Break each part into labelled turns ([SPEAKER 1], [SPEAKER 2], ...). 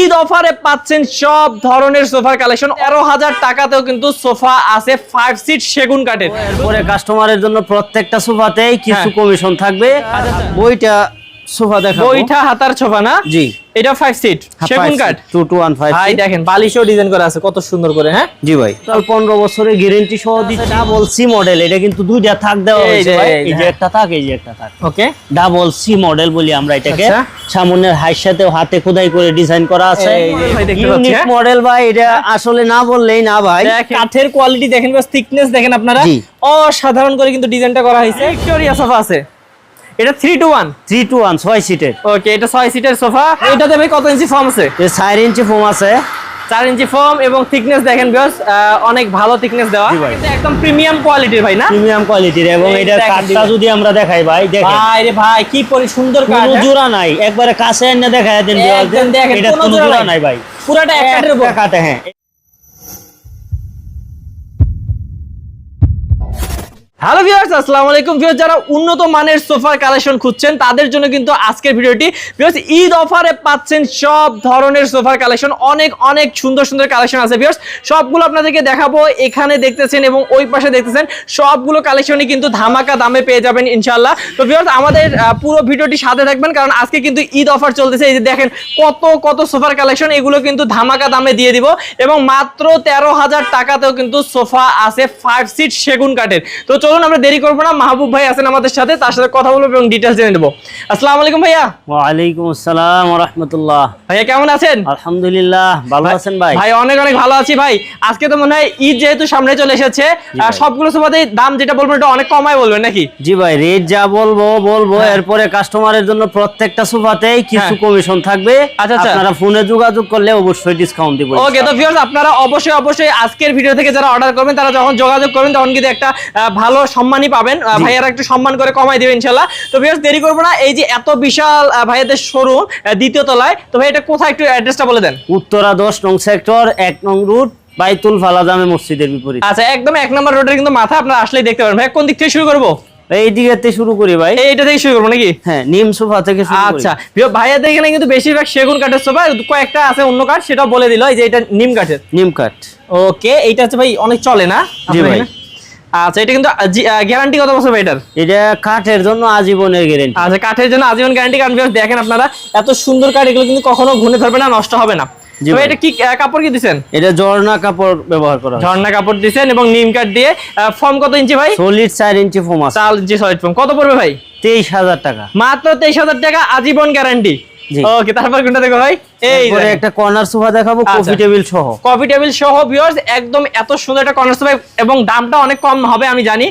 [SPEAKER 1] ঈদ অফারে পাচ্ছেন সব ধরনের সোফার কালেকশন। তেরো হাজার টাকাতেও কিন্তু সোফা আছে ফাইভ সিট সেগুন কাঠের।
[SPEAKER 2] এরপরে কাস্টমারের জন্য প্রত্যেকটা সোফাতেই কিছু
[SPEAKER 1] হ্যাঁ।
[SPEAKER 2] কমিশন থাকবে। বইটা সোফা দেখা
[SPEAKER 1] বইটা হাতার সোফা না?
[SPEAKER 2] জি।
[SPEAKER 1] এটা ফাইভ সিট সেগুন কাঠ
[SPEAKER 2] টু টু ওয়ান ফাইভ
[SPEAKER 1] ভাই দেখেন বালিশও ডিজাইন করা আছে কত সুন্দর করে হ্যাঁ?
[SPEAKER 2] জি ভাই। টোটাল পনেরো বছরের গ্যারেন্টি সহ দিচ্ছে। ডাবল সি মডেল এটা কিন্তু দুইটা থাক দেওয়া হয়েছে ভাই।
[SPEAKER 1] এই
[SPEAKER 2] যে। একটা থাক এই যে একটা থাক।
[SPEAKER 1] ওকে
[SPEAKER 2] ডাবল সি মডেল বলি আমরা এটাকে।
[SPEAKER 1] আচ্ছা।
[SPEAKER 2] সামনের হাইর সাথে হাতে খোদাই করে ডিজাইন করা আছে। ইউনিক
[SPEAKER 1] হ্যাঁ?
[SPEAKER 2] মডেল ভাই এটা আসলে না বললেই না ভাই।
[SPEAKER 1] কাঠের কোয়ালিটি দেখেন থিকনেস দেখেন আপনারা। অসাধারণ করে কিন্তু ডিজাইনটা করা হয়েছে। ভিক্টোরিয়া সোফা আছে। এটা three two one
[SPEAKER 2] three two one ছয় সিটের
[SPEAKER 1] ওকে এটা ছয় সিটের সোফা এটাতে ভাই কত ইঞ্চি ফর্ম আছে?
[SPEAKER 2] এর চার ইঞ্চি ফর্ম আছে।
[SPEAKER 1] চার ইঞ্চি ফর্ম এবং থিকনেস দেখেন বিকজ অনেক ভালো থিকনেস দেওয়া। এটা একদম প্রিমিয়াম কোয়ালিটির ভাই না?
[SPEAKER 2] প্রিমিয়াম কোয়ালিটির এবং
[SPEAKER 1] দেখেন
[SPEAKER 2] কাঠটা যদি আমরা দেখাই ভাই দেখেন।
[SPEAKER 1] ভাই রে ভাই কি পরি সুন্দর কাঠ
[SPEAKER 2] কোনো
[SPEAKER 1] হ্যাঁ?
[SPEAKER 2] জোড়া নাই। একবারে কাছে এনে দেখায় দেন
[SPEAKER 1] একদম দেখেন,
[SPEAKER 2] এটা
[SPEAKER 1] কোনো জোড়া নাই।
[SPEAKER 2] ভাই।
[SPEAKER 1] পুরাটা এক কাঠের উপর।
[SPEAKER 2] কাঠে হ্যাঁ।
[SPEAKER 1] হ্যালো ভিউয়ার্স আসসালামু আলাইকুম। ভিউয়ার্স যারা উন্নত মানের সোফার কালেকশন খুঁজছেন, তাদের জন্য কিন্তু আজকের ভিডিওটি। ভিউয়ার্স ঈদ অফারে পাচ্ছেন সব ধরনের সোফার কালেকশন অনেক অনেক সুন্দর সুন্দর কালেকশন আছে ভিউয়ার্স সবগুলো আপনাদেরকে দেখাবো। এখানে দেখতেছেন এবং ওই পাশে দেখতেছেন, সবগুলো কালেকশনই কিন্তু ধামাকা দামে পেয়ে যাবেন ইনশাআল্লাহ। তো ভিউয়ার্স আমাদের পুরো ভিডিওটি সাথে থাকবেন, কারণ আজকে কিন্তু ঈদ অফার চলতেছে। এই যে দেখেন, কত কত সোফার কালেকশন এগুলো কিন্তু ধামাকা দামে দিয়ে দিব। এবং মাত্র তেরো হাজার টাকাতেও কিন্তু সোফা আছে ফাইভ সিট সেগুন কাঠের। তো চলুন আমরা দেরি করব না। মাহবুব ভাই আছেন আমাদের সাথে তার সাথে কথা বলব এবং ডিটেলস জেনে নেব। আসসালামু আলাইকুম ভাইয়া।
[SPEAKER 2] ওয়ালাইকুম আসসালাম রাহমাতুল্লাহ।
[SPEAKER 1] ভাইয়া কেমন আছেন?
[SPEAKER 2] আলহামদুলিল্লাহ ভালো আছেন ভাই?
[SPEAKER 1] ভাই অনেক অনেক ভালো আছি ভাই। আজকে তো মনে হয় ঈদ যেহেতু সামনে চলে এসেছে সবগুলো সোফাতেই দাম যেটা বলবেন এটা অনেক কমায় বলবেন নাকি?
[SPEAKER 2] জি ভাই রেট যা বলব বলব।
[SPEAKER 1] হ্যাঁ।
[SPEAKER 2] এরপরে কাস্টমারের জন্য প্রত্যেকটা সোফাতেই কিছু
[SPEAKER 1] হ্যাঁ।
[SPEAKER 2] কমিশন থাকবে।
[SPEAKER 1] আচ্ছা, আচ্ছা।
[SPEAKER 2] আপনারা ফোনে যোগাযোগ করলে অবশ্যই ডিসকাউন্ট দিব
[SPEAKER 1] ওকে তো ভিউয়ার্স আপনারা অবশ্যই অবশ্যই আজকের ভিডিও থেকে যারা অর্ডার করবেন তারা যখন যোগাযোগ করবেন তখন কিন্তু একটা ভালো সম্মানই পাবেন। ভাইয়ারা একটু সম্মান করে কমাই দেবে ইনশাল্লাহ তো ভিউয়ার্স দেরি করব না এই যে এত বিশাল ভাইয়াদের শোরুম দ্বিতীয় তলায় তো ভাই এটা কোথায় একটু অ্যাড্রেসটা বলে দেন।
[SPEAKER 2] উত্তরা দশ নং সেক্টর এক নং রুট বাইতুল ফালা জামে মসজিদের বিপরীত।
[SPEAKER 1] আচ্ছা একদম এক নম্বর রোডের কিন্তু মাথা আপনারা আসলেই দেখতে পারেন ভাই কোন দিক থেকে শুরু করব?
[SPEAKER 2] এই দিকেতে শুরু করি ভাই।
[SPEAKER 1] এইটা থেকে শুরু করব নাকি?
[SPEAKER 2] হ্যাঁ নিম সোফা থেকে শুরু করি।
[SPEAKER 1] আচ্ছা ভিউ- ভাইয়াদের এখানে কিন্তু বেশিরভাগ সেগুন কাঠের সোফা কয়েকটা আছে অন্য কাঠ সেটা বলে দিল এই যে এটা নিম কাঠের।
[SPEAKER 2] নিম কাঠ।
[SPEAKER 1] ওকে এইটা হচ্ছে ভাই অনেক চলে না
[SPEAKER 2] জি ভাই।
[SPEAKER 1] আচ্ছা এটা কিন্তু গ্যারান্টি কত বছর এটার?
[SPEAKER 2] এটা কাঠের জন্য আজীবনের গ্যারেন্টি
[SPEAKER 1] আচ্ছা কাঠের জন্য আজীবন গ্যারান্টি কারণ দেখেন আপনারা এত সুন্দর কাঠ এগুলো কিন্তু কখনো ঘুরে ধরবে না নষ্ট হবে না। এটা কি কাপড় কি দিছেন?
[SPEAKER 2] এটা জর্না কাপড় ব্যবহার করা
[SPEAKER 1] ঝর্ণা কাপড় দিছেন এবং নিম কাঠ দিয়ে ফর্ম কত ইঞ্চি ভাই?
[SPEAKER 2] সলিড চার ইঞ্চি ফোম আছে।
[SPEAKER 1] ইঞ্চি সলিড ফর্ম কত পড়বে ভাই?
[SPEAKER 2] তেইশ হাজার টাকা।
[SPEAKER 1] মাত্র তেইশ হাজার টাকা আজীবন গ্যারান্টি। ওকে তারপর কোনটা দেখো ভাই? এই
[SPEAKER 2] একটা কর্নার সোফা দেখাবো
[SPEAKER 1] আচ্ছা।
[SPEAKER 2] কফি টেবিল সহ।
[SPEAKER 1] কফি টেবিল সহ ভিউয়ার্স একদম এত সুন্দর একটা কর্নার সোফা এবং দামটা অনেক কম হবে আমি জানি।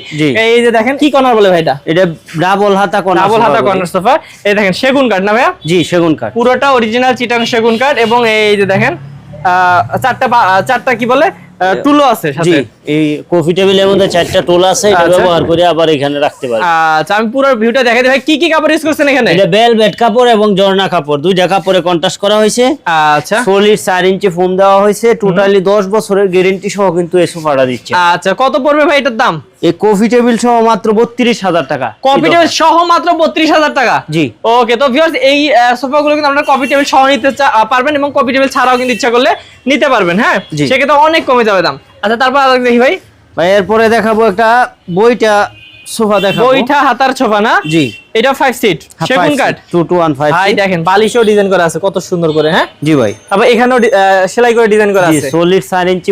[SPEAKER 1] এই যে দেখেন কি কর্নার বলে ভাই এটা?
[SPEAKER 2] এটা ডাবল হাতা কর্নার
[SPEAKER 1] ডাবল হাতা কর্নার সোফা এই দেখেন সেগুন কাঠ না ভাইয়া?
[SPEAKER 2] জি সেগুন কাঠ
[SPEAKER 1] পুরোটা অরিজিনাল চিটাং সেগুন কাঠ এবং এই যে দেখেন আহ, চারটা চারটা কি বলে? আহ, টুলো আছে সাথে?
[SPEAKER 2] এই কফি টেবিলের মধ্যে চারটা টুল আছে এটা
[SPEAKER 1] আচ্ছা।
[SPEAKER 2] ব্যবহার করে আবার এখানে রাখতে পারবে।
[SPEAKER 1] আচ্ছা আমি পুরো ভিউটা দেখাই দিই। ভাই কি কি কাপড় ইউজ করছেন এখানে?
[SPEAKER 2] এটা বেড কাপড় এবং জর্না কাপড়। দুইটা কাপড়ে কন্ট্রাস্ট করা হয়েছে।
[SPEAKER 1] আচ্ছা।
[SPEAKER 2] সলিড চার ইঞ্চি ফোম দেওয়া হয়েছে। টোটালি দশ বছরের গ্যারেন্টি সহ কিন্তু এই সোফাটা দিচ্ছে।
[SPEAKER 1] আচ্ছা কত পড়বে ভাই এটার দাম?
[SPEAKER 2] এই কফি টেবিল সহ মাত্র বত্রিশ হাজার টাকা।
[SPEAKER 1] কফি টেবিল সহ মাত্র বত্রিশ হাজার টাকা?
[SPEAKER 2] জি।
[SPEAKER 1] ওকে তো ভিউয়ার্স এই সোফাগুলো কিন্তু আপনারা কফি টেবিল সহ নিতে পারবেন এবং কফি টেবিল ছাড়াও কিন্তু ইচ্ছা করলে নিতে পারবেন হ্যাঁ। সেক্ষেত্রে অনেক কমে যাবে দাম। আচ্ছা তারপর আর দেখি ভাই।
[SPEAKER 2] ভাই এরপরে দেখাবো একটা বইটা। সোফা দেখাবো।
[SPEAKER 1] বইটা হাতার সোফা না?
[SPEAKER 2] জি।
[SPEAKER 1] এটা ফাইভ সিট সেগুন কাঠ?
[SPEAKER 2] টু টু ওয়ান ফাইভ
[SPEAKER 1] ভাই দেখেন বালিশও ডিজাইন করা আছে কত সুন্দর করে হ্যাঁ?
[SPEAKER 2] জি ভাই।
[SPEAKER 1] তারপর এখানেও সেলাই করে ডিজাইন করা আছে।
[SPEAKER 2] সলিড চার ইঞ্চি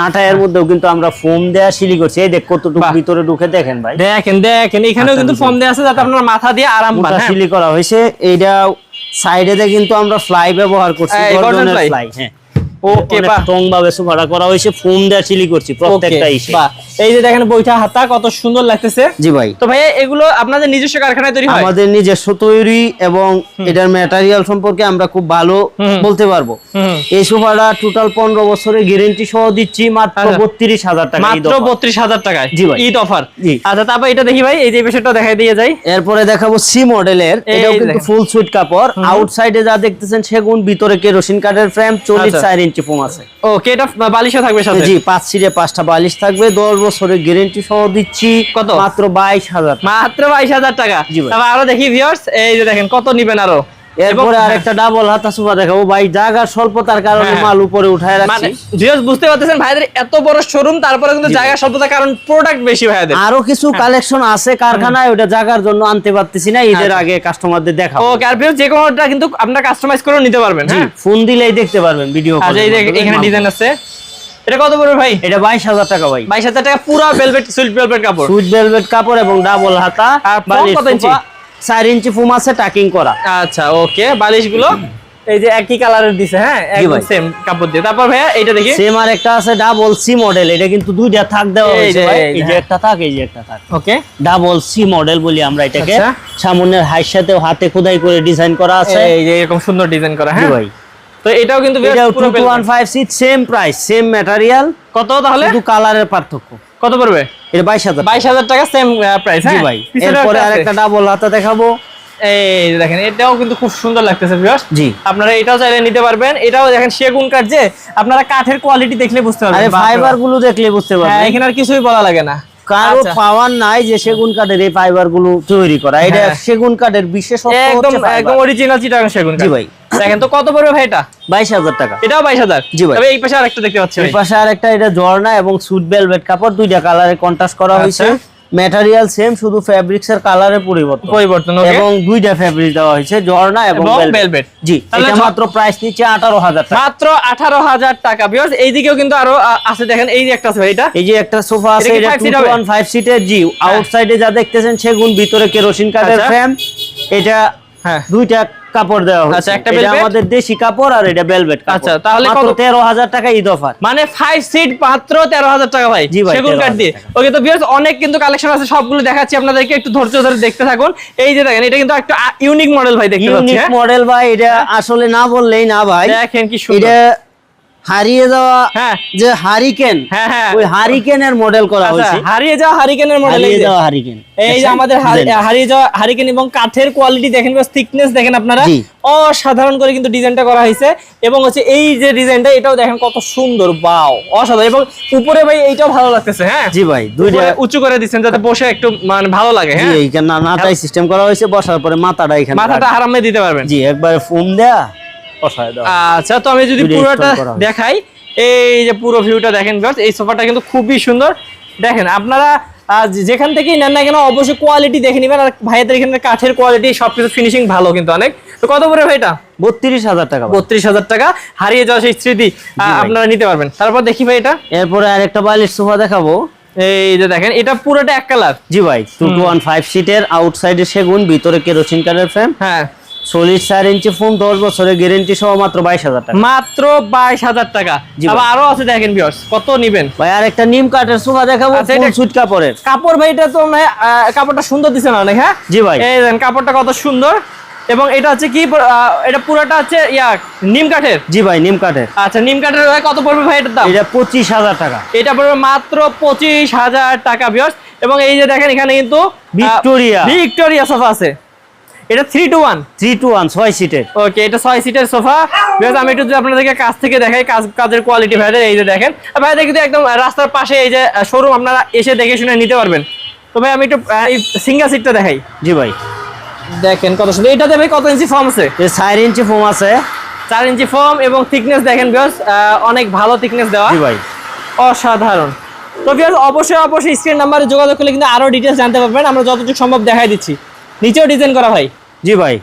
[SPEAKER 2] নাটায়ের মধ্যেও কিন্তু আমরা ফোম দেয়া সিলি করছি। এই দেখ কতটুকু ভিতরে ঢুকে দেখেন ভাই।
[SPEAKER 1] দেখেন দেখেন এখানেও কিন্তু
[SPEAKER 2] জি।
[SPEAKER 1] ফর্ম দেওয়া আছে যাতে আপনার মাথা দিয়ে আরাম পান হ্যাঁ?
[SPEAKER 2] সিলি করা হয়েছে। এইটা সাইডে কিন্তু আমরা ফ্লাই ব্যবহার করছি
[SPEAKER 1] fly?
[SPEAKER 2] ফ্লাই হ্যাঁ।
[SPEAKER 1] ওকে বাহ।
[SPEAKER 2] স্ট্রং ভাবে সোফাটা করা হয়েছে ফোম দেয়া সিলি করছি প্রত্যেকটা ইসে।
[SPEAKER 1] বাহ। এই যে দেখেন বইটা হাতা কত সুন্দর লাগতেছে।
[SPEAKER 2] জি ভাই।
[SPEAKER 1] তো ভাই এগুলো আপনাদের নিজস্ব কারখানায় তৈরি হয়?
[SPEAKER 2] আমাদের নিজস্ব তৈরি এবং এটার ম্যাটেরিয়াল সম্পর্কে আমরা খুব ভালো বলতে পারব। এই সোফাটা টোটাল পনেরো বছরের গ্যারেন্টি সহ দিচ্ছি মাত্র
[SPEAKER 1] আচ্ছা।
[SPEAKER 2] বত্রিশ হাজার টাকা
[SPEAKER 1] মাত্র
[SPEAKER 2] offer।
[SPEAKER 1] বত্রিশ হাজার টাকায়
[SPEAKER 2] জি ভাই।
[SPEAKER 1] ঈদ অফার আচ্ছা তারপর এটা দেখি ভাই এই যে বিষয়টা দেখাই দিয়ে যাই।
[SPEAKER 2] এরপরে দেখাবো সি মডেলের এটাও কিন্তু ফুল সুইট কাপড়। আউটসাইডে যা দেখতেছেন সেগুন ভিতরে কেরোসিন কাঠের ফ্রেম চল্লিশ
[SPEAKER 1] আচ্ছা।
[SPEAKER 2] চার ইঞ্চি ফোম আছে।
[SPEAKER 1] ওকে এটা বালিশও থাকবে সাথে?
[SPEAKER 2] জি পাঁচ সিটে পাঁচটা বালিশ থাকবে। দশ বছরের গ্যারেন্টি সহ দিচ্ছি
[SPEAKER 1] কত?
[SPEAKER 2] মাত্র বাইশ হাজার
[SPEAKER 1] মাত্র বাইশ হাজার টাকা। তারপর আরও দেখি ভিউয়ার্স এই যে দেখেন কত নিবেন আরও?
[SPEAKER 2] এরপরে আরেকটা ডাবল হাতা সোফা দেখাবো ভাই। জায়গার স্বল্পতার কারণে
[SPEAKER 1] হ্যাঁ।
[SPEAKER 2] মাল উপরে উঠায়
[SPEAKER 1] মানে
[SPEAKER 2] রাখছি
[SPEAKER 1] ভিউয়ার্স বুঝতে পারতেছেন ভাইদের এত বড় শোরুম তারপরে কিন্তু জায়গা স্বল্পতার কারণ প্রোডাক্ট বেশি ভাইদের।
[SPEAKER 2] আরও কিছু কালেকশন আছে কারখানায় ওটা জায়গার জন্য আনতে পারতেছি না ঈদের
[SPEAKER 1] আচ্ছা।
[SPEAKER 2] আগে কাস্টমারদের দেখাবো।
[SPEAKER 1] ওকে আর ভিউয়ার্স যে কোনোটা কিন্তু আপনারা কাস্টমাইজ করে নিতে পারবেন হ্যাঁ।
[SPEAKER 2] ফোন দিলেই দেখতে পারবেন ভিডিও
[SPEAKER 1] আচ্ছা এই এখানে ডিজাইন আছে। এটা কত পড়বে ভাই?
[SPEAKER 2] এটা বাইশ হাজার টাকা ভাই।
[SPEAKER 1] বাইশ হাজার টাকা পুরো ভেলভেট সুইট ভেলভেট কাপড়।
[SPEAKER 2] সুইট ভেলভেট কাপড় এবং ডাবল হাতা
[SPEAKER 1] আর কত ইঞ্চি?
[SPEAKER 2] ফুম আছে টাকিং করা।
[SPEAKER 1] আচ্ছা ওকে এই যে একই কালারের দিছে হ্যাঁ? একদম সেম কাপড় দিয়ে। তারপর ভাইয়া এইটা দেখি।
[SPEAKER 2] সেম আর একটা আছে ডাবল সি মডেল এটা কিন্তু দুইটা থাক দেওয়া
[SPEAKER 1] এই
[SPEAKER 2] হয়েছে
[SPEAKER 1] যে, এই যে।
[SPEAKER 2] একটা থাক এই যে একটা থাক।
[SPEAKER 1] ওকে
[SPEAKER 2] ডাবল সি মডেল বলি আমরা এটাকে।
[SPEAKER 1] আচ্ছা।
[SPEAKER 2] সামনের হাইয়ের সাথে হাতে খোদাই করে ডিজাইন করা আছে।
[SPEAKER 1] এই যে এরকম সুন্দর ডিজাইন করা হ্যাঁ?
[SPEAKER 2] ভাই।
[SPEAKER 1] তো এটাও কিন্তু
[SPEAKER 2] এটাও
[SPEAKER 1] পুরো
[SPEAKER 2] two one
[SPEAKER 1] velvet।
[SPEAKER 2] Five seat same price same material
[SPEAKER 1] কত তাহলে?
[SPEAKER 2] শুধু কালারের পার্থক্য।
[SPEAKER 1] কত পড়বে?
[SPEAKER 2] এটা হাজার
[SPEAKER 1] বাইশ হাজার টাকা সেম প্রাইস হ্যাঁ?
[SPEAKER 2] ভাই এরপরে আরেকটা ডাবল হাতা দেখাবো।
[SPEAKER 1] এই দেখেন এটাও কিন্তু খুব সুন্দর লাগতেছে ভিউয়ার্স
[SPEAKER 2] জি।
[SPEAKER 1] আপনারা এটাও চাইলে নিতে পারবেন। এটাও দেখেন সেগুন কাঠ যে আপনারা কাঠের কোয়ালিটি দেখলে বুঝতে পারবেন।
[SPEAKER 2] আরে ফাইবারগুলো দেখলে বুঝতে
[SPEAKER 1] হ্যাঁ
[SPEAKER 2] পারবেন।
[SPEAKER 1] এখানে আর কিছুই বলা লাগে না।
[SPEAKER 2] কারও
[SPEAKER 1] আচ্ছা।
[SPEAKER 2] পাওয়ার নাই যে সেগুন কাঠের এই ফাইবারগুলো তৈরি করা। এটা
[SPEAKER 1] হ্যাঁ।
[SPEAKER 2] সেগুন কাঠের বিশেষত্ব
[SPEAKER 1] একদম একদম অরিজিনাল চিটাগাং সেগুন কাঠ।
[SPEAKER 2] জি ভাই।
[SPEAKER 1] দেখেন তো কত পড়বে ভাই এটা?
[SPEAKER 2] বাইশ হাজার টাকা।
[SPEAKER 1] এটাও বাইশ হাজার?
[SPEAKER 2] জি ভাই।
[SPEAKER 1] তবে এই পাশে আরেকটা দেখতে পাচ্ছি
[SPEAKER 2] এই পাশে আরেকটা এটা জর্না এবং সুট ভেলভেট কাপড় দুইটা কালারে কন্ট্রাস্ট করা হয়েছে।
[SPEAKER 1] আচ্ছা।
[SPEAKER 2] ম্যাটেরিয়াল সেম শুধু ফেব্রিক্স এর কালারে পরিবর্তন।
[SPEAKER 1] পরিবর্তন
[SPEAKER 2] এবং দুইটা ফেব্রিক দেওয়া হয়েছে জর্না এবং velvet। জি এটা মাত্র প্রাইস আঠারো হাজার টাকা।
[SPEAKER 1] মাত্র আঠারো হাজার টাকা। বিকজ এইদিকেও কিন্তু আরও আছে। দেখেন এই যে একটা আছে এটা।
[SPEAKER 2] এই যে একটা সোফা আছে
[SPEAKER 1] এটা কি
[SPEAKER 2] এটা
[SPEAKER 1] five
[SPEAKER 2] টু
[SPEAKER 1] seat হবে?
[SPEAKER 2] ওয়ান ফাইভ সিটের জি আউটসাইডে যা দেখতেছেন সেগুন ভিতরে কেরোসিন কাঠের
[SPEAKER 1] আচ্ছা।
[SPEAKER 2] ফ্রেম এটা
[SPEAKER 1] হ্যাঁ।
[SPEAKER 2] দুইটা কাপড় দেওয়া হচ্ছে
[SPEAKER 1] আচ্ছা, একটা
[SPEAKER 2] এটা আমাদের দেশি কাপড় আর এটা ভেলভেট
[SPEAKER 1] আচ্ছা, তাহলে কত?
[SPEAKER 2] তেরো হাজার টাকা ঈদ অফার।
[SPEAKER 1] মানে 5 সিট মাত্র তেরো হাজার টাকা ভাই
[SPEAKER 2] ভাই,
[SPEAKER 1] সেগুন কাঠ দিয়ে। ওকে তো ভিউয়ার্স অনেক কিন্তু কালেকশন আছে সবগুলো দেখাচ্ছি আপনাদেরকে একটু ধৈর্য ধরে দেখতে থাকুন। এই যে দেখেন এটা কিন্তু একটা ইউনিক মডেল ভাই দেখতে পাচ্ছেন
[SPEAKER 2] ইউনিক? মডেল ভাই এটা আসলে না বললেই না ভাই।
[SPEAKER 1] দেখেন কি সুন্দর।
[SPEAKER 2] এটা হারিয়ে যাওয়া
[SPEAKER 1] হ্যাঁ।
[SPEAKER 2] যে হারিকেন
[SPEAKER 1] হ্যাঁ হ্যাঁ।
[SPEAKER 2] ওই হারিকেনের মডেল করা
[SPEAKER 1] আচ্ছা,
[SPEAKER 2] হয়েছে।
[SPEAKER 1] হারিয়ে যাওয়া হারিকেনের মডেল
[SPEAKER 2] হারিয়ে যাওয়া হারিকেন।
[SPEAKER 1] এই যে আমাদের হারিয়ে যাওয়া হারিকেন এবং কাঠের কোয়ালিটি দেখেন থিকনেস দেখেন আপনারা। অসাধারণ করে কিন্তু ডিজাইনটা করা হয়েছে। এবং হচ্ছে এই যে ডিজাইনটা এটাও দেখেন কত সুন্দর। বাও অসাধারণ। এবং উপরে ভাই এইটাও ভালো লাগতেছে হ্যাঁ?
[SPEAKER 2] জি ভাই দুইটা
[SPEAKER 1] উঁচু করে দিচ্ছেন যাতে বসে একটু মানে ভালো লাগে হ্যাঁ?
[SPEAKER 2] এইখানে নাটাই সিস্টেম করা হয়েছে বসার পরে মাথাটা এখানে
[SPEAKER 1] মাথাটা আরামে দিতে পারবেন।
[SPEAKER 2] জি একবারে ফোম দেয়া
[SPEAKER 1] আচ্ছা তো আমি যদি পুরোটা। দেখাই এই যে পুরো ভিউটা দেখেন এই সোফাটা কিন্তু খুবই সুন্দর। দেখেন আপনারা যেখান থেকেই নেন না কেন অবশ্যই কোয়ালিটি দেখে নেবেন আর ভাইয়াদের এখানে কাঠের কোয়ালিটি সবকিছু ফিনিশিং ভালো কিন্তু অনেক। তো কত করে ভাইটা?
[SPEAKER 2] বত্রিশ হাজার টাকা
[SPEAKER 1] বত্রিশ হাজার টাকা। হারিয়ে যাওয়া সেই স্মৃতি আহ, আপনারা নিতে পারবেন। তারপর দেখি ভাই এটা
[SPEAKER 2] এরপরে আরেকটা বালিশ সোফা দেখাবো।
[SPEAKER 1] এই যে দেখেন এটা পুরোটা এক কালার
[SPEAKER 2] জি ভাই টু টু ওয়ান ফাইভ সিটের আউটসাইডে সেগুন ভিতরে কেরোসিন কাঠের ফ্রেম
[SPEAKER 1] হ্যাঁ।
[SPEAKER 2] চল্লিশ চার ইঞ্চি ফোন দশ বছরের গ্যারেন্টি সহ মাত্র বাইশ হাজার টাকা।
[SPEAKER 1] মাত্র বাইশ হাজার টাকা। আবার আরও আছে দেখেন কত নিবেন?
[SPEAKER 2] ভাই আর একটা নিম কাঠের সোফা দেখাবো
[SPEAKER 1] আচ্ছা,
[SPEAKER 2] সুট কাপড়ের।
[SPEAKER 1] কাপড় ভাই এটা তো মানে, কাপড়টা সুন্দর দিছে না অনেক হ্যাঁ?
[SPEAKER 2] জি ভাই।
[SPEAKER 1] এই দেখেন কাপড়টা কত সুন্দর। এবং এটা হচ্ছে কি এটা পুরোটা হচ্ছে ইয়া নিম কাঠের?
[SPEAKER 2] জি ভাই নিম কাঠের।
[SPEAKER 1] আচ্ছা নিম কাঠের কত পড়বে ভাই এটার দাম?
[SPEAKER 2] এটা পঁচিশ হাজার টাকা।
[SPEAKER 1] এটা পড়বে মাত্র পঁচিশ হাজার টাকা এবং এই যে দেখেন এখানে কিন্তু
[SPEAKER 2] ভিক্টোরিয়া।
[SPEAKER 1] ভিক্টোরিয়া সোফা আছে। এটা three two one
[SPEAKER 2] three two one ছয় সিটের
[SPEAKER 1] ওকে এটা ছয় সিটের সোফা বিকজ আমি একটু যদি আপনাদেরকে কাছ থেকে দেখাই কাজ কাজের কোয়ালিটি ভাইদের এই যে দেখেন। ভাইদের কিন্তু একদম রাস্তার পাশে এই যে শোরুম আপনারা এসে দেখে শুনে নিতে পারবেন। তো ভাই আমি একটু এই সিঙ্গেল সিটটা দেখাই।
[SPEAKER 2] জি ভাই।
[SPEAKER 1] দেখেন কত সুন্দর। এটাতে ভাই কত ইঞ্চি ফর্ম আছে?
[SPEAKER 2] এ চার ইঞ্চি ফোম আছে।
[SPEAKER 1] চার ইঞ্চি ফর্ম এবং থিকনেস দেখেন বিকজ অনেক ভালো থিকনেস দেওয়া।
[SPEAKER 2] জি ভাই।
[SPEAKER 1] অসাধারণ। তো বিকজ অবশ্যই অবশ্যই স্ক্রিন নাম্বারে যোগাযোগ করলে কিন্তু আরও ডিটেলস জানতে পারবেন। আমরা যতটুকু সম্ভব দেখাই দিচ্ছি। নিচেও ডিজাইন করা ভাই।
[SPEAKER 2] জি ভাই।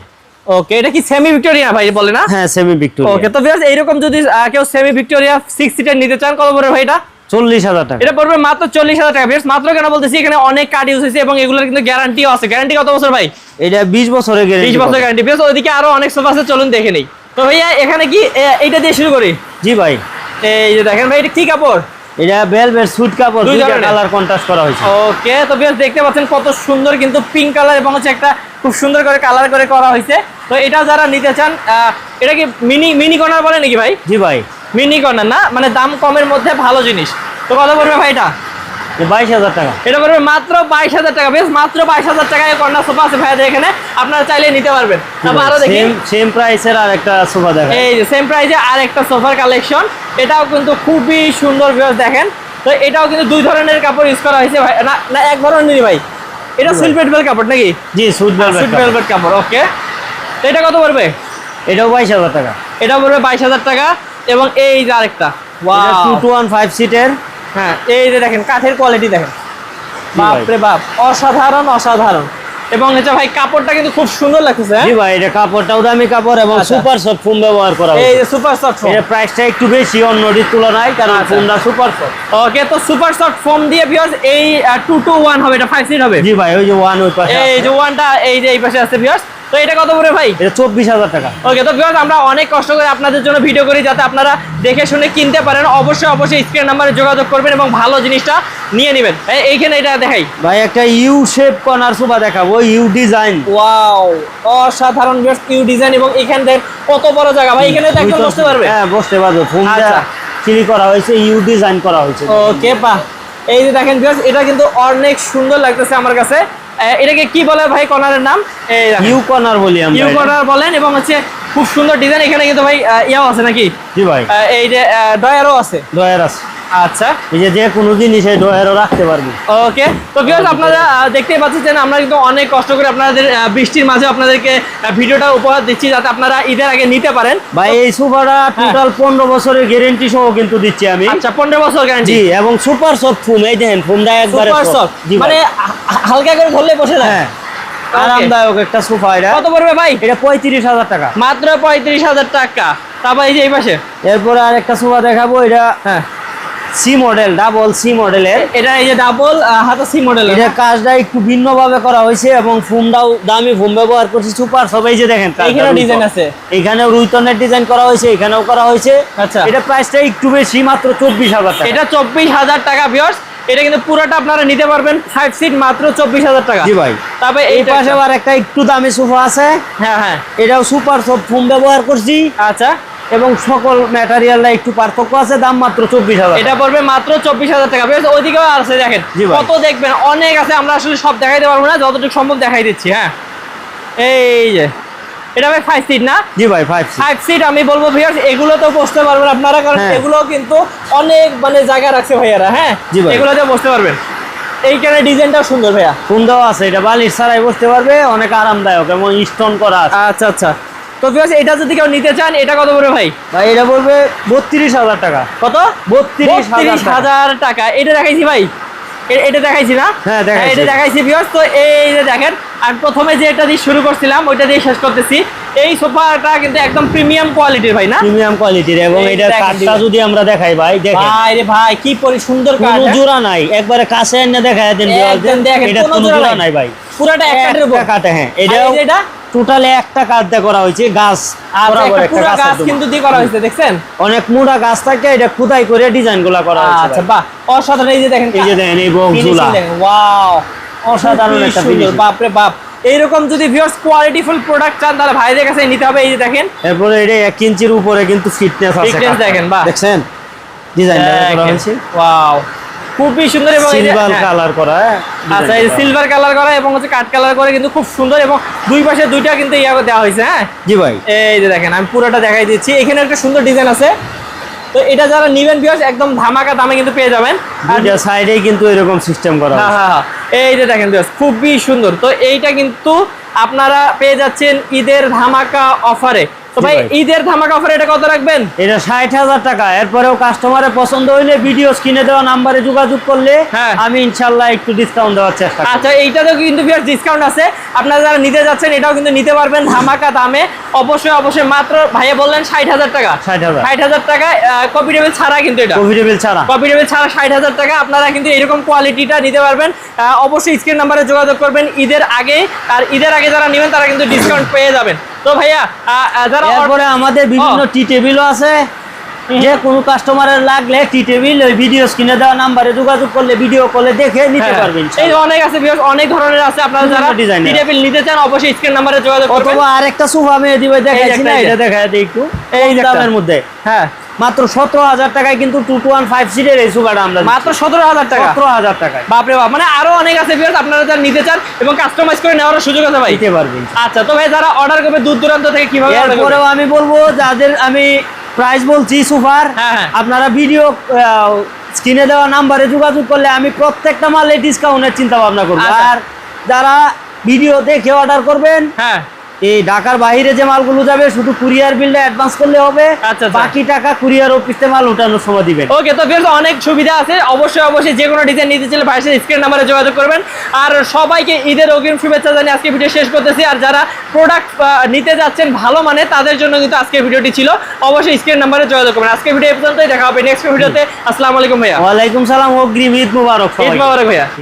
[SPEAKER 1] ওকে এটা কি সেমি ভিক্টোরিয়া ভাই বলে না?
[SPEAKER 2] হ্যাঁ সেমি ভিক্টোরিয়া
[SPEAKER 1] ওকে তো বিকজ এইরকম যদি কেউ সেমি ভিক্টোরিয়া সিক্স সিটার নিতে চান কত পড়বে ভাই এটা?
[SPEAKER 2] চল্লিশ হাজার টাকা।
[SPEAKER 1] এটা পড়বে মাত্র চল্লিশ হাজার টাকা। বিকজ মাত্র কেন বলতেছি এখানে অনেক কার্ড ইউজ হয়েছে এবং এগুলোর কিন্তু গ্যারান্টিও আছে। গ্যারান্টি কত বছর ভাই?
[SPEAKER 2] এটা বিশ বছরের
[SPEAKER 1] বিশ
[SPEAKER 2] গ্যারেন্টি
[SPEAKER 1] বছর গ্যারান্টি বিকজ ওইদিকে আরও অনেক সোফা আছে চলুন দেখে নেই। তো ভাইয়া এখানে কি এইটা দিয়ে শুরু করি?
[SPEAKER 2] জি ভাই।
[SPEAKER 1] এই যে দেখেন ভাই এটা কি কাপড়?
[SPEAKER 2] এটা বেলভেট সুট কাপড়
[SPEAKER 1] দুই
[SPEAKER 2] দুইটা। কালার কন্ট্রাস্ট করা হয়েছে।
[SPEAKER 1] ওকে তো বেশ দেখতে পাচ্ছেন কত সুন্দর কিন্তু পিঙ্ক কালার এবং হচ্ছে একটা খুব সুন্দর করে কালার করে করা হয়েছে। তো এটা যারা নিতে চান এটা কি মিনি মিনি কর্নার বলে নাকি ভাই?
[SPEAKER 2] জি ভাই।
[SPEAKER 1] মিনি কর্নার না? মানে দাম কমের মধ্যে ভালো জিনিস। তো কত পড়বে ভাই এটা?
[SPEAKER 2] বাইশ হাজার টাকা।
[SPEAKER 1] এটা পড়বে মাত্র বাইশ হাজার টাকা। বেশ মাত্র বাইশ হাজার টাকায় কর্নার সোফা আছে ভাইয়াদের এখানে আপনারা চাইলে নিতে পারবেন। তারপর আরও দেখি।
[SPEAKER 2] সেম প্রাইসের আর একটা সোফা দেখা
[SPEAKER 1] এই যে সেম প্রাইসে আর একটা সোফার কালেকশন এটাও কিন্তু খুবই সুন্দর ভিউয়ার্স দেখেন। তো এটাও কিন্তু দুই ধরনের কাপড় ইউজ করা হয়েছে ভাই। না না এক ধরনেরই ভাই। এটা সিলভেট বেল কাপড় নাকি?
[SPEAKER 2] জি সুট
[SPEAKER 1] সুট
[SPEAKER 2] বেলভেট
[SPEAKER 1] ভেলভেট কাপড়। ওকে তো এটা কত পড়বে?
[SPEAKER 2] এটাও বাইশ হাজার টাকা।
[SPEAKER 1] এটা পড়বে বাইশ হাজার টাকা এবং এই যে আরেকটা
[SPEAKER 2] two
[SPEAKER 1] wow
[SPEAKER 2] two one five সিটের
[SPEAKER 1] হ্যাঁ এই যে দেখেন কাঠের কোয়ালিটি দেখেন। বাপরে বাপ অসাধারণ অসাধারণ। এবং এটা ভাই কাপড়টা কিন্তু খুব সুন্দর লাগছে হ্যাঁ?
[SPEAKER 2] জি ভাই এটা কাপড়টাও দামি কাপড় এবং। সুপার সফট ফোম ব্যবহার করা
[SPEAKER 1] এই যে সুপার সফট ফোম
[SPEAKER 2] এর প্রাইসটা একটু বেশি অন্যটির তুলনায় কারণ। ফোনটা সুপার সফট
[SPEAKER 1] ওকে তো সুপার সফট ফোম দিয়ে ভিউয়ার্স এই টু টু ওয়ান হবে এটা ফাইভ সিট হবে
[SPEAKER 2] জি ভাই ওই যে ওয়ান ওই পাশে
[SPEAKER 1] এই যে ওয়ানটা এই যে এই পাশে আছে ভিউয়ার্স তো এটা কত করে ভাই?
[SPEAKER 2] এটা চব্বিশ হাজার টাকা।
[SPEAKER 1] ওকে তো ভিউয়ার্স আমরা অনেক কষ্ট করে আপনাদের জন্য ভিডিও করি যাতে আপনারা দেখে শুনে কিনতে পারেন। অবশ্যই অবশ্যই স্ক্রিন নাম্বারে যোগাযোগ করবেন এবং ভালো জিনিসটা নিয়ে নেবেন। এইখানে এটা দেখাই।
[SPEAKER 2] ভাই একটা ইউ শেপ কর্নার সোফা দেখাবো ইউ ডিজাইন
[SPEAKER 1] ওয়াও অসাধারণ ভিউয়ার্স ইউ ডিজাইন এবং এখান থেকে কত বড় জায়গা। ভাই এখানে তো একদম বসতে পারবে?
[SPEAKER 2] হ্যাঁ বসতে পারবে। ফোনটা
[SPEAKER 1] আচ্ছা।
[SPEAKER 2] চিলি করা হয়েছে ইউ ডিজাইন করা হয়েছে।
[SPEAKER 1] ওকে বাহ। এই যে দেখেন ভিউয়ার্স এটা কিন্তু অনেক সুন্দর লাগতেছে আমার কাছে। এটাকে কি বলে ভাই কর্নারের নাম।
[SPEAKER 2] ইউ কর্নার বলি আমরা
[SPEAKER 1] ইউ কর্নার বলেন এবং হচ্ছে খুব সুন্দর ডিজাইন এখানে কিন্তু ভাই ইয়াও আছে নাকি?
[SPEAKER 2] জি ভাই।
[SPEAKER 1] এই যে ডয়ারও আছে।
[SPEAKER 2] ডয়ার আছে।
[SPEAKER 1] আচ্ছা।
[SPEAKER 2] এই যে কোনো জিনিস এই ডয়ারও রাখতে পারবি।
[SPEAKER 1] ওকে। তো ভিউয়ার্স আপনারা দেখতেই পাচ্ছেন আমরা কিন্তু অনেক কষ্ট করে আপনাদের বৃষ্টির মাঝে আপনাদেরকে ভিডিওটা উপহার দিচ্ছি যাতে আপনারা ঈদের আগে নিতে পারেন।
[SPEAKER 2] ভাই এই সোফাটা টোটাল পনেরো বছরের গ্যারেন্টি সহ কিন্তু দিচ্ছি আমি।
[SPEAKER 1] আচ্ছা পনেরো বছর গ্যারান্টি
[SPEAKER 2] জি এবং সুপার সফট ফোম এই দেখেন ফোমটা একবারে
[SPEAKER 1] সুপার সফট মানে হালকা করে ধরলে বসে যায়।
[SPEAKER 2] হ্যাঁ আরামদায়ক একটা সোফা এটা।
[SPEAKER 1] কত পড়বে ভাই?
[SPEAKER 2] এটা পঁয়ত্রিশ হাজার টাকা।
[SPEAKER 1] মাত্র পঁয়ত্রিশ হাজার টাকা। তারপর এই যে এই পাশে।
[SPEAKER 2] এরপরে আর একটা সোফা দেখাবো এটা
[SPEAKER 1] হ্যাঁ।
[SPEAKER 2] সি মডেল ডাবল সি মডেলের
[SPEAKER 1] এটা এই যে ডাবল হাতা সি মডেল
[SPEAKER 2] এটা কাজটা একটু ভিন্ন ভাবে করা হয়েছে এবং ফোমটাও দামি ফোম ব্যবহার করছি সুপার সবাই যে দেখেন
[SPEAKER 1] এইখানেও ডিজাইন আছে।
[SPEAKER 2] এখানেও রুইতনের ডিজাইন করা হয়েছে এখানেও করা হয়েছে।
[SPEAKER 1] আচ্ছা।
[SPEAKER 2] এটা প্রাইসটা একটু বেশি মাত্র চব্বিশ হাজার টাকা।
[SPEAKER 1] এটা চব্বিশ হাজার টাকা ভিউয়ার্স এটা কিন্তু পুরোটা আপনারা নিতে পারবেন ফাইভ সিট মাত্র চব্বিশ হাজার টাকা।
[SPEAKER 2] জি ভাই।
[SPEAKER 1] তবে
[SPEAKER 2] এই পাশে আবার একটা একটু দামি সোফা আছে।
[SPEAKER 1] হ্যাঁ হ্যাঁ।
[SPEAKER 2] এটাও সুপার সব ফোম ব্যবহার করছি।
[SPEAKER 1] আচ্ছা।
[SPEAKER 2] এবং সকল ম্যাটেরিয়ালটা একটু পার্থক্য আছে দাম মাত্র চব্বিশ হাজার।
[SPEAKER 1] এটা পড়বে মাত্র চব্বিশ হাজার টাকা। বেশ ওইদিকেও আছে দেখেন। কত দেখবেন? অনেক আছে আমরা আসলে সব দেখাইতে পারব না যতটুকু সম্ভব দেখাই দিচ্ছি হ্যাঁ? এই যে এটা ভাই ফাইভ সিট না?
[SPEAKER 2] জি ভাই ফাইভ
[SPEAKER 1] ফাইভ সিট আমি বলব ভিউয়ার্স এগুলো তো বসতে পারবেন আপনারা কারণ
[SPEAKER 2] হ্যাঁ।
[SPEAKER 1] এগুলো কিন্তু অনেক মানে জায়গা রাখছে ভাইয়ারা হ্যাঁ?
[SPEAKER 2] জি ভাই।
[SPEAKER 1] এগুলোতে বসতে পারবেন। এইখানে ডিজাইনটাও সুন্দর ভাইয়া।
[SPEAKER 2] দেওয়া আছে এটা বালিশ ছাড়াই বসতে পারবে অনেক আরামদায়ক এবং স্টোন করা আছে।
[SPEAKER 1] আচ্ছা আচ্ছা। তো এটা যদি কেউ নিতে চান এটা কত করে ভাই?
[SPEAKER 2] ভাই এটা পড়বে বত্রিশ হাজার টাকা।
[SPEAKER 1] কত?
[SPEAKER 2] বত্রিশ
[SPEAKER 1] হাজার টাকা। এটা দেখাইছি ভাই। এটা দেখাইছি না?
[SPEAKER 2] হ্যাঁ,
[SPEAKER 1] এটা দেখাইছি তো এই যে দেখেন আর প্রথমে যে এটা দিয়ে শুরু করছিলাম ওইটা দিয়ে শেষ করতেছি। এই সোফাটা কিন্তু একদম প্রিমিয়াম কোয়ালিটির ভাই না?
[SPEAKER 2] প্রিমিয়াম কোয়ালিটির এবং এটা কাঠটা যদি আমরা দেখাই ভাই দেখেন।
[SPEAKER 1] ভাই রে ভাই কি পরি সুন্দর কাঠ
[SPEAKER 2] কোনো
[SPEAKER 1] হ্যাঁ?
[SPEAKER 2] জোড়া নাই। একবারে কাছে এনে দেখায় দেন
[SPEAKER 1] দেখেন,
[SPEAKER 2] এটা
[SPEAKER 1] কোনো জোড়া নাই।
[SPEAKER 2] ভাই।
[SPEAKER 1] পুরাটা
[SPEAKER 2] একটা হ্যাঁ। এটা? টোটালি একটা কাঠ দিয়ে করা হয়েছে গাছ
[SPEAKER 1] আচ্ছা
[SPEAKER 2] বরাবর
[SPEAKER 1] একটা
[SPEAKER 2] একটা
[SPEAKER 1] গাছ কিন্তু দিয়ে করা হয়েছে দেখছেন?
[SPEAKER 2] অনেক মোটা গাছ থাকে এটা খুদাই করে ডিজাইনগুলা করা হয়েছে
[SPEAKER 1] আচ্ছা বাহ অসাধারণ এই যে দেখেন
[SPEAKER 2] এই যে দেখেন এই বক্স
[SPEAKER 1] ওয়াও
[SPEAKER 2] অসাধারণ একটা finishing।
[SPEAKER 1] বাপ রে বাপ এইরকম যদি ভিউয়ার্স কোয়ালিটিফুল প্রোডাক্ট চান তাহলে ভাইদের কাছে নিতে হবে এই যে দেখেন।
[SPEAKER 2] এরপরে এটা ইঞ্চির উপরে কিন্তু ফিটনেস আছে
[SPEAKER 1] Fitness দেখেন, বাহ।
[SPEAKER 2] দেখছেন? ডিজাইনটা করা হয়েছে।
[SPEAKER 1] ওয়াও খুবই সুন্দর এবং
[SPEAKER 2] সিলভার
[SPEAKER 1] হ্যাঁ।
[SPEAKER 2] কালার করা হ্যাঁ,
[SPEAKER 1] আচ্ছা এই সিলভার কালার করা এবং হচ্ছে কাঠ কালার করে কিন্তু খুব সুন্দর এবং দুই পাশে দুইটা কিন্তু ইয়া দেওয়া হয়েছে হ্যাঁ?
[SPEAKER 2] জি ভাই।
[SPEAKER 1] এই যে দেখেন আমি পুরোটা দেখাই দিচ্ছি। এখানে একটা সুন্দর ডিজাইন আছে। তো এটা যারা নিবেন ভিউয়ার্স একদম ধামাকা দামে কিন্তু পেয়ে যাবেন। আর
[SPEAKER 2] সাইডেই কিন্তু এরকম সিস্টেম করা
[SPEAKER 1] হ্যাঁ হ্যাঁ হ্যাঁ। এই যে দেখেন ভিউয়ার্স খুবই সুন্দর। তো এইটা কিন্তু আপনারা পেয়ে যাচ্ছেন ঈদের ধামাকা অফারে তো ভাই। ঈদের ধামাকা অফারে এটা কত রাখবেন?
[SPEAKER 2] এটা ষাট হাজার টাকা। এরপরেও কাস্টমারের পছন্দ হইলে ভিডিও স্ক্রিনে দেওয়া নাম্বারে যোগাযোগ করলে
[SPEAKER 1] হ্যাঁ।
[SPEAKER 2] আমি ইনশাল্লাহ একটু ডিসকাউন্ট দেওয়ার চেষ্টা করব।
[SPEAKER 1] আচ্ছা এইটাতেও কিন্তু ডিসকাউন্ট আছে। আপনারা যারা নিতে যাচ্ছেন এটাও কিন্তু নিতে পারবেন ধামাকা দামে। অবশ্যই অবশ্যই মাত্র ভাইয়া বললেন ষাট হাজার টাকা।
[SPEAKER 2] 60,000
[SPEAKER 1] ষাট হাজার টাকা কপি টেবিল ছাড়া কিন্তু এটা।
[SPEAKER 2] প্রফিটেবল ছাড়া।
[SPEAKER 1] কপি টেবিল ছাড়া ষাট হাজার টাকা। আপনারা কিন্তু এরকম কোয়ালিটিটা নিতে পারবেন। অবশ্যই স্ক্রিন নাম্বারে যোগাযোগ করবেন ঈদের আগে। আর ঈদের আগে যারা নেবেন তারা কিন্তু ডিসকাউন্ট পেয়ে যাবেন। তো ভাইয়া যারা
[SPEAKER 2] আমাদের বিভিন্ন টি টেবিলও আছে। যে কোনো কাস্টমারের লাগলে টি টেবিল ওই ভিডিও স্ক্রিনে দেওয়া নাম্বারে যোগাযোগ করলে ভিডিও কলে দেখে নিতে
[SPEAKER 1] হ্যাঁ,
[SPEAKER 2] পারবেন
[SPEAKER 1] এই অনেক আছে অনেক ধরনের আছে। আপনারা যারা
[SPEAKER 2] ডিজাইন টি
[SPEAKER 1] টেবিল নিতে চান অবশ্যই স্ক্রিন নাম্বারে যোগাযোগ করবেন।
[SPEAKER 2] অথবা আরেকটা সোফা আমি দিবে দেখাইছি না এটা দেখায় দেই একটু।
[SPEAKER 1] এই।
[SPEAKER 2] দামের মধ্যে।
[SPEAKER 1] হ্যাঁ।
[SPEAKER 2] মাত্র সতেরো হাজার টাকায় কিন্তু টু টু ওয়ান ফাইভ সিটের এই সোফাটা আমরা
[SPEAKER 1] মাত্র সতেরো হাজার টাকা?
[SPEAKER 2] সতেরো হাজার টাকায়।
[SPEAKER 1] বাপরে বাপ মানে আরও অনেক আছে ভিউয়ার্স আপনারা যারা নিতে চান এবং কাস্টমাইজ করে নেওয়ার সুযোগ আছে ভাই।
[SPEAKER 2] দিতে পারবেন
[SPEAKER 1] আচ্ছা তো ভাই যারা অর্ডার করবে দূর দূরান্ত থেকে কীভাবে?
[SPEAKER 2] এরপরেও আমি বলব যাদের আমি প্রাইস বলছি সুপার
[SPEAKER 1] হ্যাঁ, হ্যাঁ।
[SPEAKER 2] আপনারা ভিডিও স্ক্রিনে দেওয়া নাম্বারে যোগাযোগ করলে আমি প্রত্যেকটা মালে ডিসকাউন্টের চিন্তা ভাবনা করব।
[SPEAKER 1] আচ্ছা।
[SPEAKER 2] আর যারা ভিডিও দেখে অর্ডার করবেন
[SPEAKER 1] হ্যাঁ।
[SPEAKER 2] এই ঢাকার বাইরে যে মালগুলো যাবে শুধু কুরিয়ার বিলটা অ্যাডভান্স করলে হবে।
[SPEAKER 1] আচ্ছা, আচ্ছা।
[SPEAKER 2] বাকি টাকা কুরিয়ার অফিসে মাল ওঠানোর সময় দিবেন
[SPEAKER 1] ওকে তো বেশ অনেক সুবিধা আছে। অবশ্যই অবশ্যই যে কোনো ডিজাইন নিতে চাইলে ভাইয়ের স্ক্রিন নাম্বারে যোগাযোগ করবেন। আর সবাইকে ঈদের অগ্রিম শুভেচ্ছা জানিয়ে আজকে ভিডিও শেষ করতেছি। আর যারা প্রোডাক্ট নিতে যাচ্ছেন ভালো মানে তাদের জন্য কিন্তু আজকের ভিডিওটি ছিল। অবশ্যই স্ক্রিন নাম্বারে যোগাযোগ করবেন। আজকে ভিডিও এই পর্যন্তই। দেখা হবে নেক্সট ভিডিওতে আসসালামু আলাইকুম ভাইয়া।
[SPEAKER 2] ওয়ালাইকুম সালাম অগ্রিম ঈদ মুবারক
[SPEAKER 1] ঈদ। মোবারক ভাইয়া।